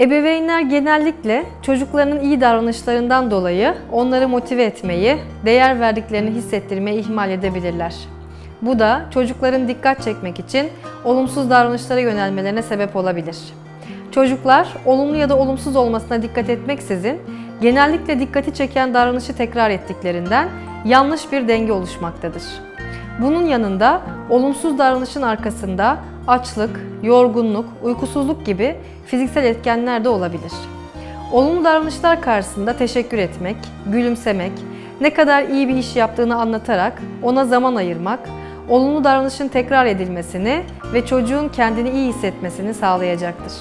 Ebeveynler genellikle çocuklarının iyi davranışlarından dolayı onları motive etmeyi, değer verdiklerini hissettirmeyi ihmal edebilirler. Bu da çocukların dikkat çekmek için olumsuz davranışlara yönelmelerine sebep olabilir. Çocuklar olumlu ya da olumsuz olmasına dikkat etmeksizin genellikle dikkati çeken davranışı tekrar ettiklerinden yanlış bir denge oluşmaktadır. Bunun yanında olumsuz davranışın arkasında açlık, yorgunluk, uykusuzluk gibi fiziksel etkenler de olabilir. Olumlu davranışlar karşısında teşekkür etmek, gülümsemek, ne kadar iyi bir iş yaptığını anlatarak ona zaman ayırmak, olumlu davranışın tekrar edilmesini ve çocuğun kendini iyi hissetmesini sağlayacaktır.